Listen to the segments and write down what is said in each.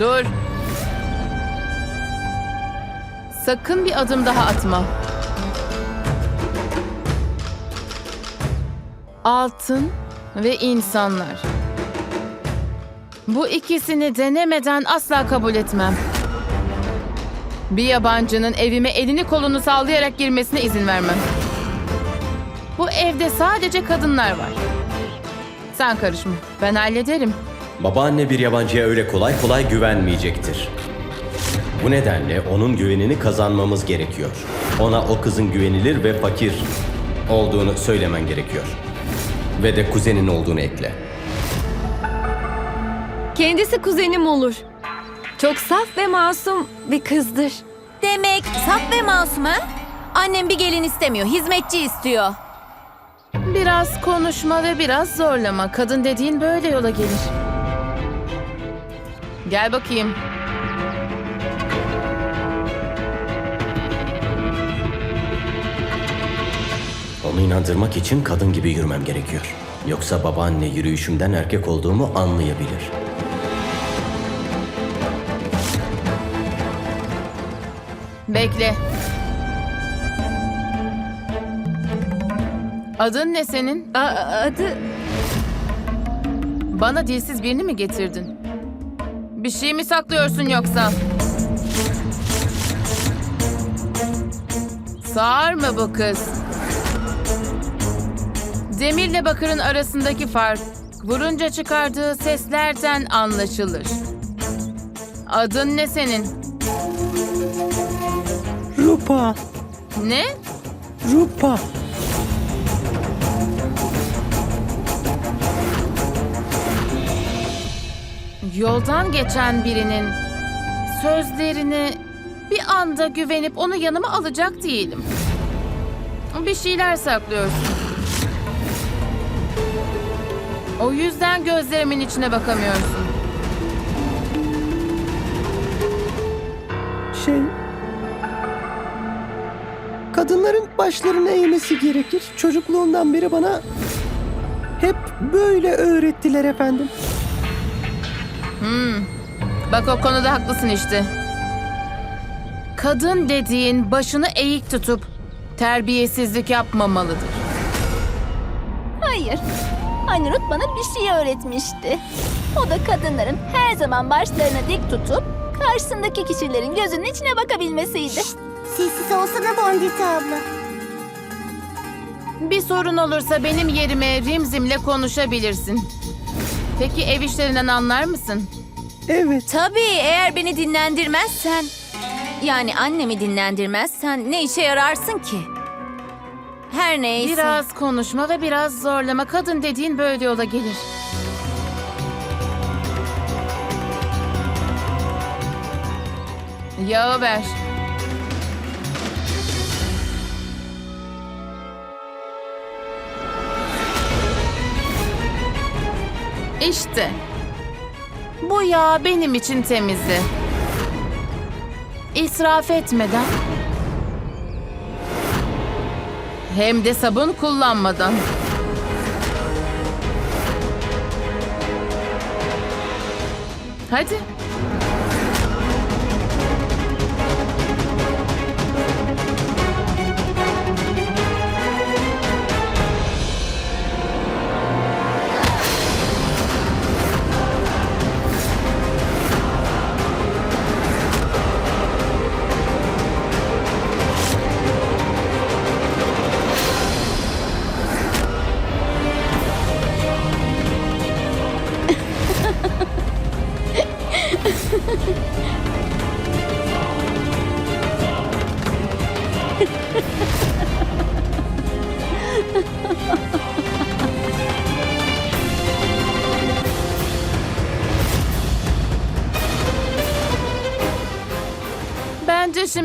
Dur. Sakın bir adım daha atma. Altın ve insanlar. Bu ikisini denemeden asla kabul etmem. Bir yabancının evime elini kolunu sallayarak girmesine izin vermem. Bu evde sadece kadınlar var. Sen karışma. Ben hallederim. Babaanne bir yabancıya öyle kolay kolay güvenmeyecektir. Bu nedenle onun güvenini kazanmamız gerekiyor. Ona o kızın güvenilir ve fakir olduğunu söylemen gerekiyor. Ve de kuzenin olduğunu ekle. Kendisi kuzenim olur. Çok saf ve masum bir kızdır. Demek saf ve masum ha? Annem bir gelin istemiyor, hizmetçi istiyor. Biraz konuşma ve biraz zorlama. Kadın dediğin böyle yola gelir. Gel bakayım. Onu inandırmak için kadın gibi yürümem gerekiyor. Yoksa babaanne yürüyüşümden erkek olduğumu anlayabilir. Bekle. Adın ne senin? A- adı Bana dilsiz birini mi getirdin? Bir şey mi saklıyorsun yoksa? Sağır mı bu kız? Demirle bakırın arasındaki fark vurunca çıkardığı seslerden anlaşılır. Adın ne senin? Rupa, Ne? Rupa. Yoldan geçen birinin sözlerini bir anda güvenip onu yanıma alacak değilim. Bir şeyler saklıyorsun. O yüzden gözlerimin içine bakamıyorsun. Şey... Kadınların başlarını eğmesi gerekir. Çocukluğumdan beri bana hep böyle öğrettiler efendim. Bak o konuda haklısın işte. Kadın dediğin başını eğik tutup terbiyesizlik yapmamalıdır. Hayır. Anne Ruth bana bir şey öğretmişti. O da kadınların her zaman başlarını dik tutup karşısındaki kişilerin gözünün içine bakabilmesiydi. Sessiz olsana Bondita abla. Bir sorun olursa benim yerime Rimzim'le konuşabilirsin. Peki ev işlerinden anlar mısın? Evet, Tabii eğer beni dinlendirmezsen, yani annemi dinlendirmezsen ne işe yararsın ki? Her neyse. Biraz konuşma ve biraz zorlama. Kadın dediğin böyle yola gelir. Yağı İşte. Bu yağ benim için temizdi. İsraf etmeden hem de sabun kullanmadan. Hadi.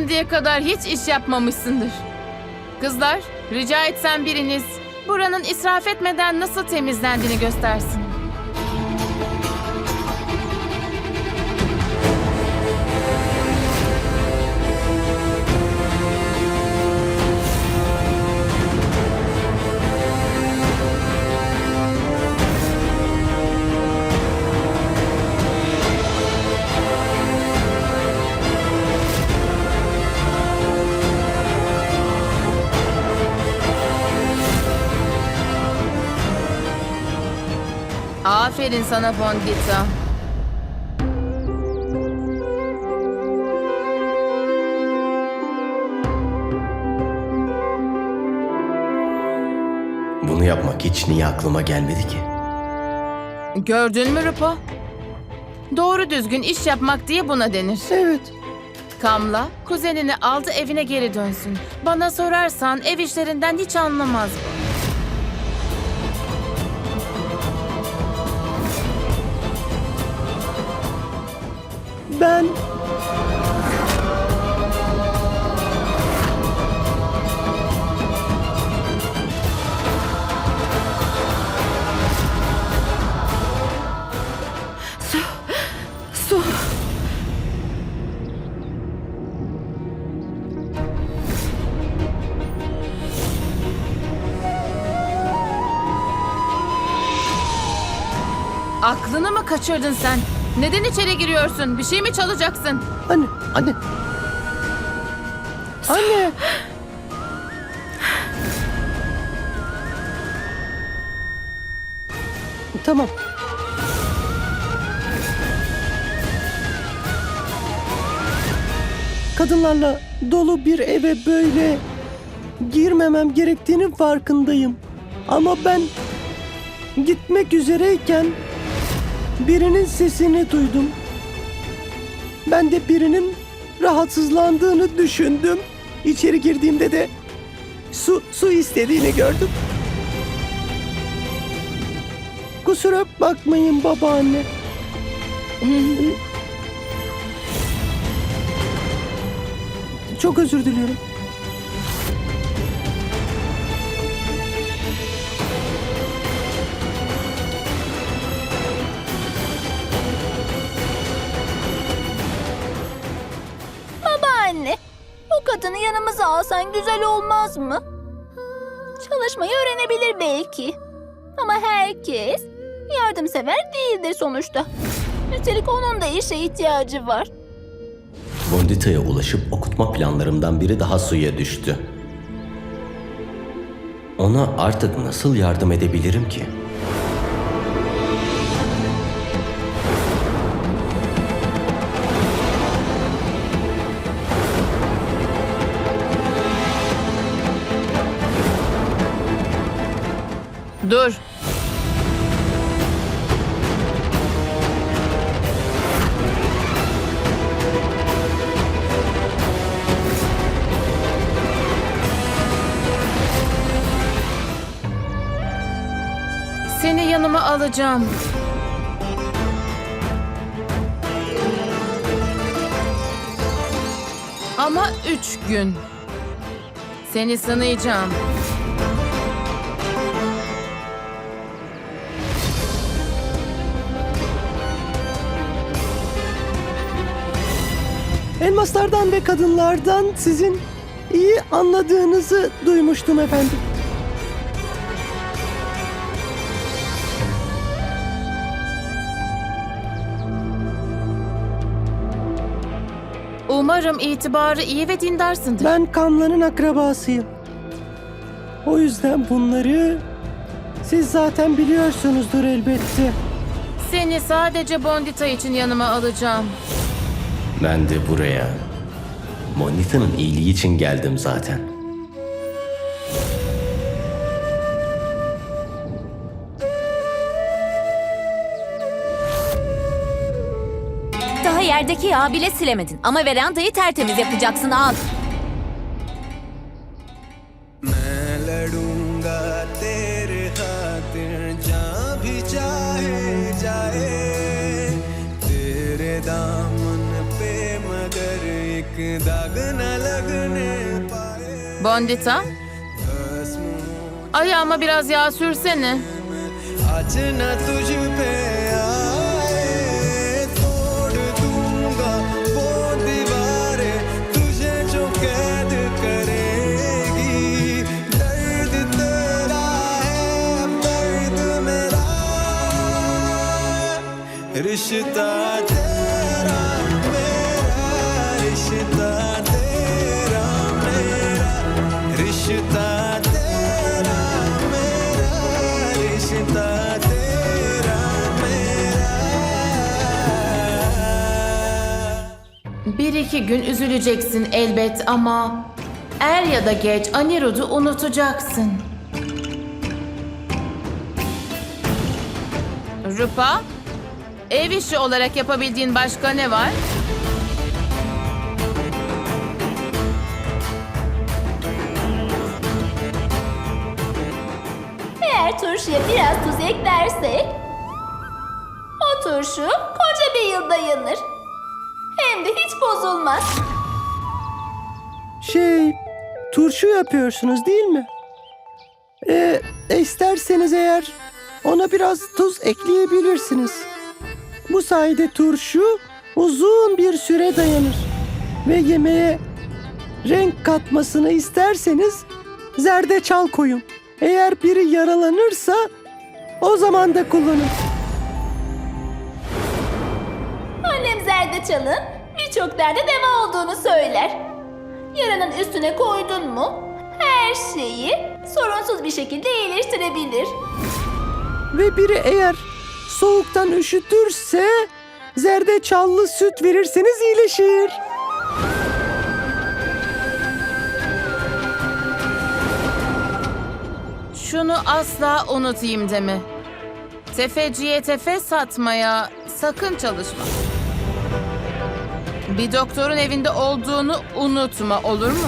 Şimdiye kadar hiç iş yapmamışsındır. Kızlar, rica etsem biriniz buranın israf etmeden nasıl temizlendiğini göstersin. Aferin sana Bondita. Bunu yapmak hiç niye aklıma gelmedi ki? Gördün mü Rupa? Doğru düzgün iş yapmak diye buna denir. Evet. Kamla kuzenini aldı evine geri dönsün. Bana sorarsan ev işlerinden hiç anlamaz bu. Ben Su. Aklını mı kaçırdın sen? Neden içeri giriyorsun? Bir şey mi çalacaksın? anne, anne. Anne. Tamam. Kadınlarla dolu bir eve böyle girmemem gerektiğinin farkındayım. Ama ben gitmek üzereyken birinin sesini duydum. Ben de birinin rahatsızlandığını düşündüm. İçeri girdiğimde de su su istediğini gördüm. Kusura bakmayın babaanne. Çok özür diliyorum. Bu kadını yanımıza alsan güzel olmaz mı? Çalışmayı öğrenebilir belki. Ama herkes yardımsever değildir sonuçta. Üstelik onun da işe ihtiyacı var. Bondita'ya ulaşıp okutma planlarımdan biri daha suya düştü. Ona artık nasıl yardım edebilirim ki? Dur. Seni yanıma alacağım. Ama üç gün. Seni sınayacağım. Elmaslardan ve kadınlardan sizin iyi anladığınızı duymuştum efendim. Umarım itibarı iyi ve dindarsındır. Ben Kamla'nın akrabasıyım. O yüzden bunları siz zaten biliyorsunuzdur elbette. Seni sadece Bondita için yanıma alacağım. Ben de buraya Monita'nın iyiliği için geldim zaten. Daha yerdeki yağı bile silemedin. Ama verandayı tertemiz yapacaksın al. Bondita, ayağıma biraz yağ sürsene. आज iki gün üzüleceksin elbet ama er ya da geç Anirud'u unutacaksın. Rupa, ev işi olarak yapabildiğin başka ne var? Eğer turşuya biraz tuz eklersek o turşu koca bir yıl dayanır. Hem de hiç bozulmaz. Şey, turşu yapıyorsunuz değil mi? Ee, isterseniz eğer ona biraz tuz ekleyebilirsiniz. Bu sayede turşu uzun bir süre dayanır. Ve yemeğe renk katmasını isterseniz zerdeçal koyun. Eğer biri yaralanırsa o zaman da kullanın. Annem zerdeçalın birçok derde deva olduğunu söyler. Yaranın üstüne koydun mu her şeyi sorunsuz bir şekilde iyileştirebilir. Ve biri eğer soğuktan üşütürse zerdeçallı süt verirseniz iyileşir. Şunu asla unutayım deme. Tefeciye tefe satmaya sakın çalışma. Bir doktorun evinde olduğunu unutma olur mu?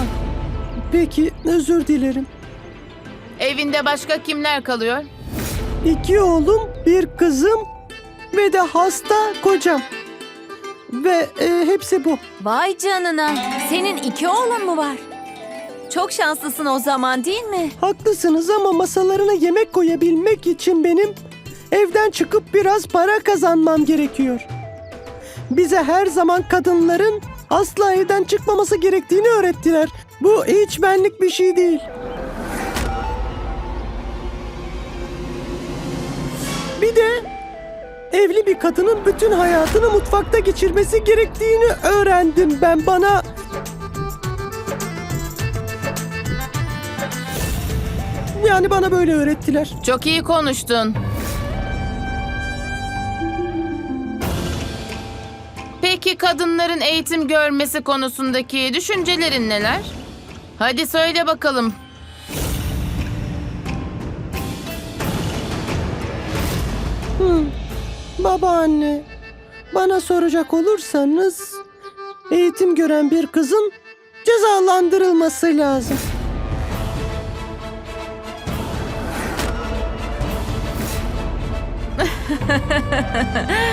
Peki özür dilerim. Evinde başka kimler kalıyor? İki oğlum, bir kızım ve de hasta kocam. Ve e, hepsi bu. Vay canına. Senin iki oğlun mu var? Çok şanslısın o zaman değil mi? Haklısınız ama masalarına yemek koyabilmek için benim evden çıkıp biraz para kazanmam gerekiyor. Bize her zaman kadınların asla evden çıkmaması gerektiğini öğrettiler. Bu hiç benlik bir şey değil. Bir de evli bir kadının bütün hayatını mutfakta geçirmesi gerektiğini öğrendim ben bana. Yani bana böyle öğrettiler. Çok iyi konuştun. Peki kadınların eğitim görmesi konusundaki düşüncelerin neler? Hadi söyle bakalım. Babaanne, bana soracak olursanız eğitim gören bir kızın cezalandırılması lazım.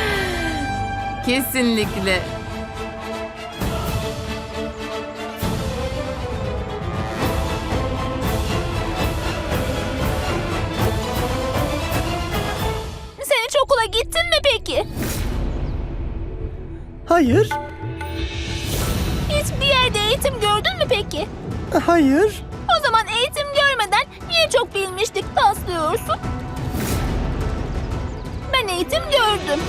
Kesinlikle. Sen hiç okula gittin mi peki? Hayır, Hiçbir yerde eğitim gördün mü peki? hayır. O zaman eğitim görmeden niye çok bilmiştik taslıyorsun? Ben eğitim gördüm.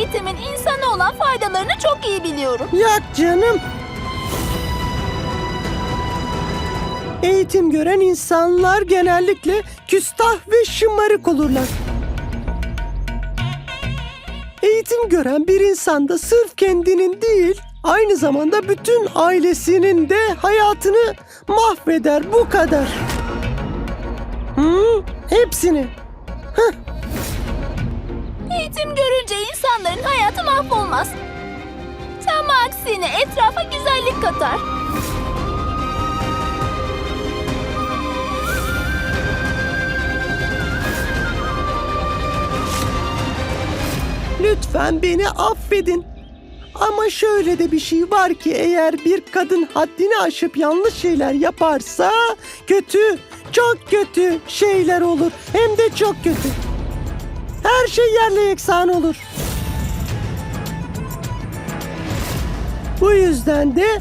Eğitimin insana olan faydalarını çok iyi biliyorum. Yak canım. Eğitim gören insanlar genellikle küstah ve şımarık olurlar. Eğitim gören bir insan da sırf kendinin değil, aynı zamanda bütün ailesinin de hayatını mahveder bu kadar. Hı, hepsini. Eğitim görünce insanların hayatı mahvolmaz. Tam aksine etrafa güzellik katar. Lütfen beni affedin. Ama şöyle de bir şey var ki eğer bir kadın haddini aşıp yanlış şeyler yaparsa kötü, çok kötü şeyler olur. Hem de çok kötü. Her şey yerle yeksan olur. Bu yüzden de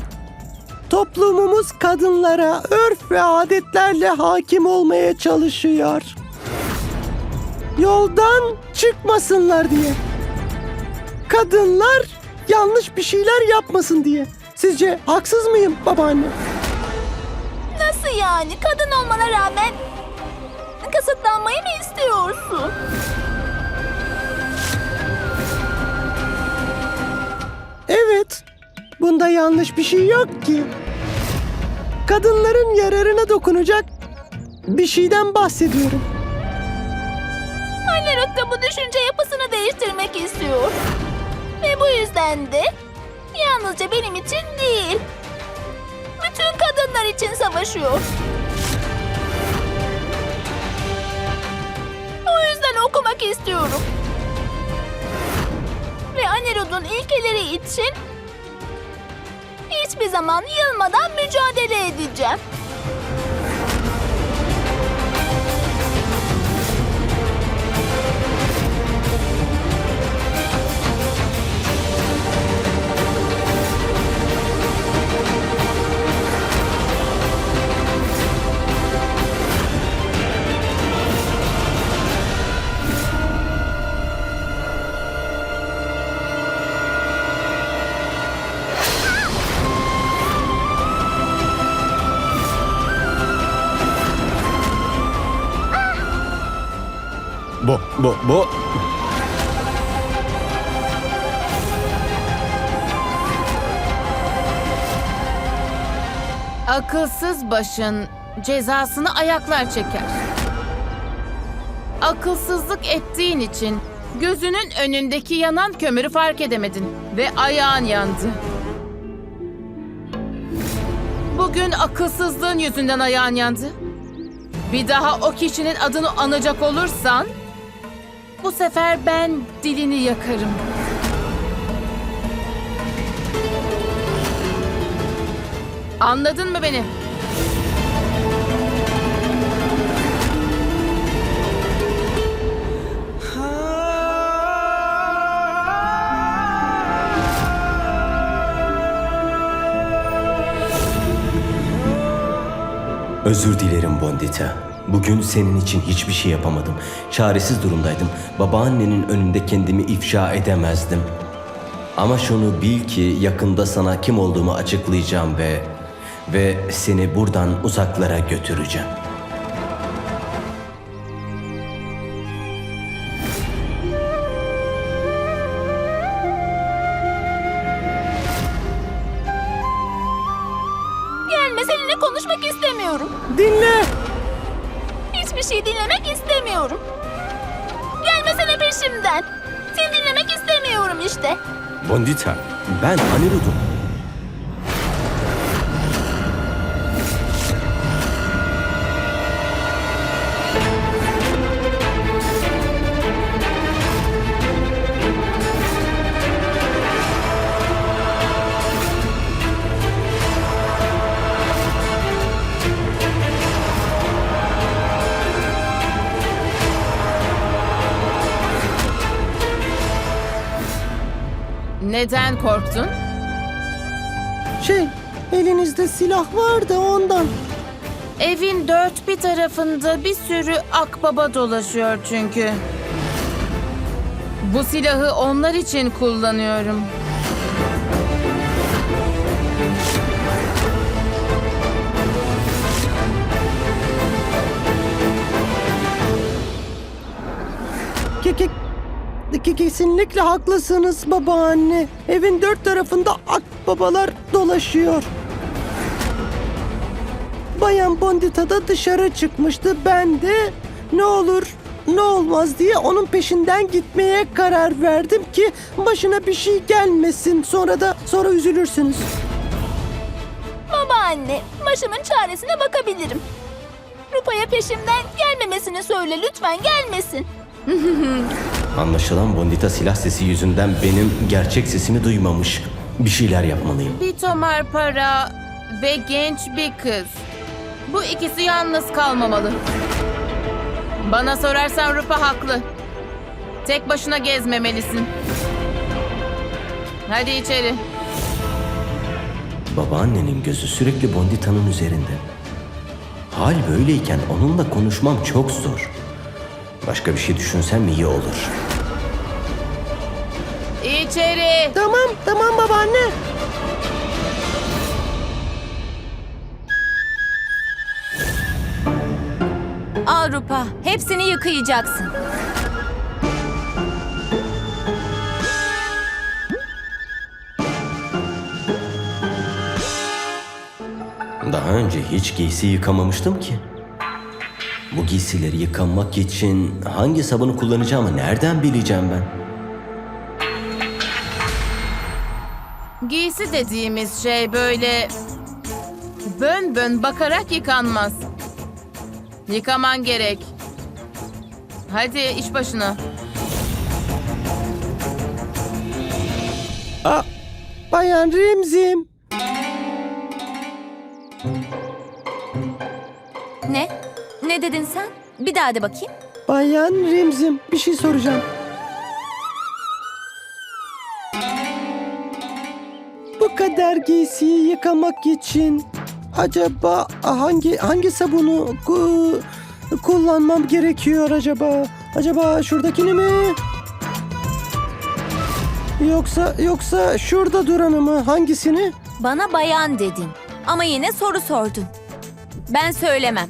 toplumumuz kadınlara örf ve adetlerle hakim olmaya çalışıyor. Yoldan çıkmasınlar diye kadınlar yanlış bir şeyler yapmasın diye. Sizce haksız mıyım babaanne? Nasıl yani? Kadın olmana rağmen kısıtlanmayı mı istiyorsun? Bunda yanlış bir şey yok ki. Kadınların yararına dokunacak bir şeyden bahsediyorum. Anne Rutta bu düşünce yapısını değiştirmek istiyor. Ve bu yüzden de yalnızca benim için değil, bütün kadınlar için savaşıyor. O yüzden okumak istiyorum. Ve Anirud'un ilkeleri için hiçbir zaman yılmadan mücadele edeceğim. Bu. Akılsız başın cezasını ayaklar çeker. Akılsızlık ettiğin için gözünün önündeki yanan kömürü fark edemedin ve ayağın yandı. Bugün akılsızlığın yüzünden ayağın yandı. Bir daha o kişinin adını anacak olursan bu sefer ben dilini yakarım. Anladın mı beni? Özür dilerim Bondita. Bugün senin için hiçbir şey yapamadım. Çaresiz durumdaydım. Babaannenin önünde kendimi ifşa edemezdim. Ama şunu bil ki yakında sana kim olduğumu açıklayacağım ve ve seni buradan uzaklara götüreceğim. Neden korktun? Şey, elinizde silah var da ondan. Evin dört bir tarafında bir sürü akbaba dolaşıyor çünkü. Bu silahı onlar için kullanıyorum. Kesinlikle haklısınız babaanne. Evin dört tarafında akbabalar dolaşıyor. Bayan Bondita da dışarı çıkmıştı. Ben de ne olur ne olmaz diye onun peşinden gitmeye karar verdim ki başına bir şey gelmesin. Sonra da sonra üzülürsünüz. Babaanne, başımın çaresine bakabilirim. Rupa'ya peşimden gelmemesini söyle lütfen gelmesin. Anlaşılan Bondita silah sesi yüzünden benim gerçek sesimi duymamış. Bir şeyler yapmalıyım. Bir tomar para ve genç bir kız. Bu ikisi yalnız kalmamalı. Bana sorarsan Rupa haklı. Tek başına gezmemelisin. Hadi içeri. Babaannenin gözü sürekli Bondita'nın üzerinde. Hal böyleyken onunla konuşmam çok zor. Başka bir şey düşünsem iyi olur. İçeri. Tamam, tamam babaanne. Avrupa, hepsini yıkayacaksın. Daha önce hiç giysi yıkamamıştım ki. Bu giysileri yıkamak için hangi sabunu kullanacağımı nereden bileceğim ben? Giysi dediğimiz şey böyle bön bön bakarak yıkanmaz. Yıkaman gerek. Hadi iş başına. Aa, Bayan Remzim. Ne dedin sen? Bir daha de bakayım. Bayan Remzim bir şey soracağım. Bu kadar giysiyi yıkamak için acaba hangi hangi sabunu ku- kullanmam gerekiyor acaba? Acaba şuradakini mi? Yoksa yoksa şurada duranı mı? Hangisini? Bana bayan dedin. Ama yine soru sordun. Ben söylemem.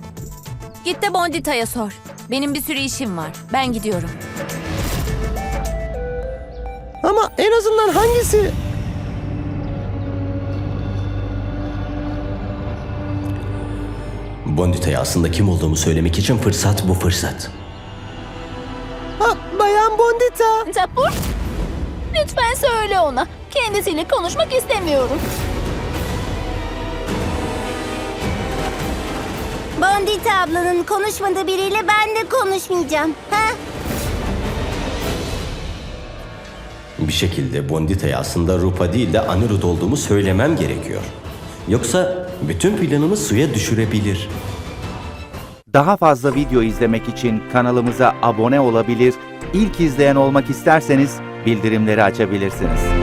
Git de Bondita'ya sor. Benim bir sürü işim var. Ben gidiyorum. Ama en azından hangisi? Bondita'ya aslında kim olduğumu söylemek için fırsat bu fırsat. Ha, Bayan Bondita. Tapur, lütfen söyle ona. Kendisiyle konuşmak istemiyorum. Bondita ablanın konuşmadığı biriyle ben de konuşmayacağım. Ha? Bir şekilde Bondita'ya aslında Rupa değil de Anirudh olduğumu söylemem gerekiyor. Yoksa bütün planımı suya düşürebilir. Daha fazla video izlemek için kanalımıza abone olabilir, ilk izleyen olmak isterseniz bildirimleri açabilirsiniz.